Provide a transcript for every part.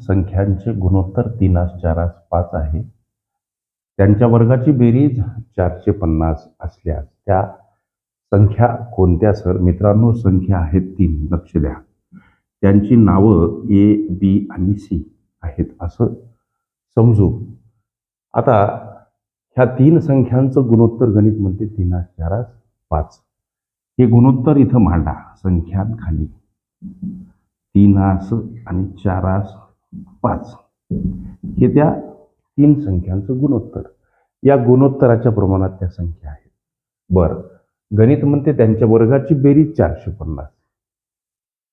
संख्यांचे गुणोत्तर तीनास चारास पाच आहे. त्यांच्या वर्गाची बेरीज चारशे पन्नास असल्यास त्या संख्या कोणत्या सर? मित्रांनो संख्या आहेत तीन. लक्ष द्या. त्यांची नावं ए बी आणि सी आहेत असं समजू. आता ह्या तीन संख्यांचं गुणोत्तर गणित म्हणते तीनास चारास पाच. हे गुणोत्तर इथं मांडा. संख्यांखाली तीनास आणि चारास पाच. हे त्या तीन संख्यांचं गुणोत्तर. या गुणोत्तराच्या प्रमाणात त्या संख्या आहेत. बरं. गणित म्हणते त्यांच्या वर्गाची बेरीज चारशे पन्नास.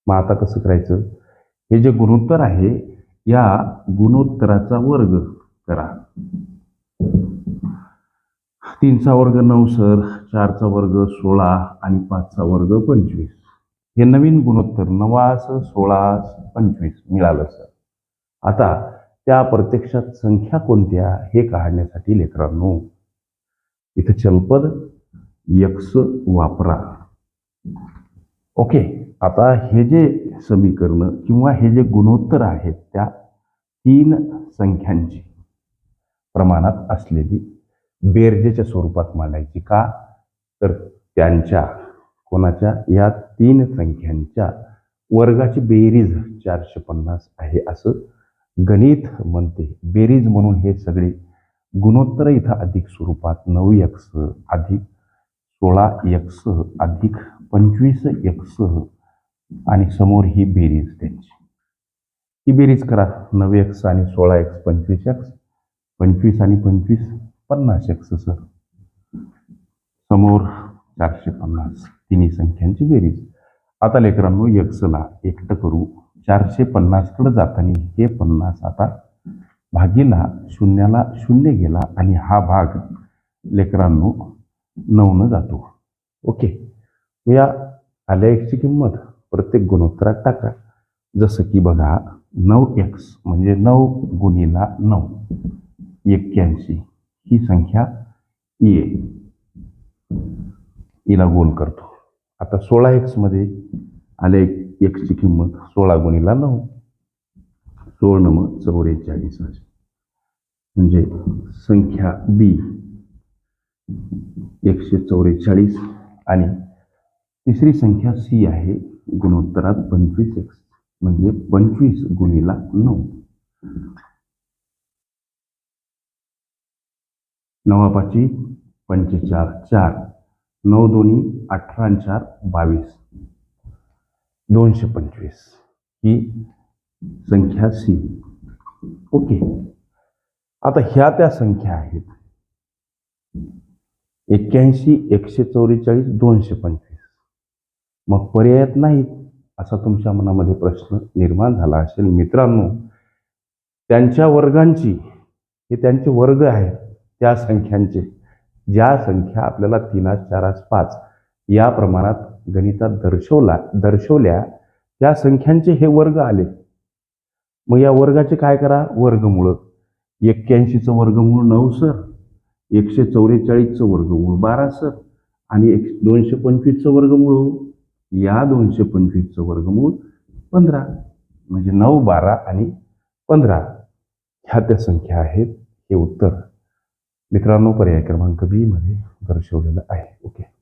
मग आता कसं करायचं? हे जे गुणोत्तर आहे या गुणोत्तराचा वर्ग करा. तीनचा वर्ग नऊ सर चारचा वर्ग सोळा आणि पाचचा वर्ग पंचवीस. हे नवीन गुणोत्तर नवास सोळा पंचवीस मिळालं सर. आता त्या प्रत्यक्षात संख्या कोणत्या हे काढण्यासाठी लेकरांनो इथं चलपद यक्स वापरा. ओके आता हे जे समीकरण किंवा हे जे गुणोत्तर आहेत त्या तीन संख्यांची प्रमाणात असलेली बेरजेच्या स्वरूपात मांडायची का? तर त्यांच्या कोणाच्या? या तीन संख्यांच्या वर्गाची बेरीज चारशे पन्नास आहे असं गणित म्हणते. बेरीज म्हणून हे सगळे गुणोत्तर इथं अधिक स्वरूपात नऊ यक्स अधिक सोळा यक्स अधिक पंचवीस यक्स आणि समोर ही बेरीज त्यांची. ही बेरीज करा. नऊ एक्स आणि सोळा एक्स पंचवीस एक्स पंचवीस आणि पंचवीस पन्नास एक्स सर. समोर चारशे पन्नास. तिन्ही संख्यांची बेरीज. आता लेकरांनो यक्सला एकटं करू चारशे पन्नासकडं जाताना हे पन्नास आता भागीला शून्याला शून्य गेला आणि हा भाग लेकरांनो नऊनं जातो. ओके. या आल्या एक्सची किंमत प्रत्येक गुणोत्तरात टाका. जसं की बघा नऊ एक्स म्हणजे नऊ गुणीला नऊ. एक्क्याऐंशी. ही संख्या e. e ये हिला गोल करतो. आता सोळा एक्समध्ये आले एक्सची किंमत सोळा गुणीला नऊ. सोळ नम चौवेचाळीस म्हणजे संख्या बी एकशे चौवेचाळीस आणि तिसरी संख्या सी आहे गुणोत्तरात पंचवीस एक्स म्हणजे पंचवीस गुणीला नऊ. नवापाची पंचेचार चार. नऊ दोन्ही अठरा चार बावीस. दोनशे पंचवीस. ही संख्या सी ओके. आता ह्या त्या संख्या आहेत. एक्क्याऐंशी एकशे चौवेचाळीस दोनशे पंचवीस. मग पर्यायात नाहीत असा तुमच्या मनामध्ये प्रश्न निर्माण झाला असेल. मित्रांनो त्यांच्या वर्गांची हे त्यांचे वर्ग आहेत त्या संख्यांचे. ज्या संख्या आपल्याला तीनास चारास पाच या प्रमाणात गणितात दर्शवला दर्शवल्या त्या संख्यांचे हे वर्ग आले. मग या वर्गाचे काय करा? वर्गमुळं. एक्क्याऐंशीचं वर्गमूळ नऊ सर. एकशे चौवेचाळीसचं वर्गमूळ बारा सर. आणि एक दोनशे पंचवीसचं वर्गमूळ या दोनशे पंचवीसचं वर्गमूळ पंधरा. म्हणजे नऊ बारा आणि पंधरा. ह्या त्या संख्या आहेत. हे उत्तर मित्रांनो पर्याय क्रमांक बी मध्ये दर्शवलेलं आहे. ओके.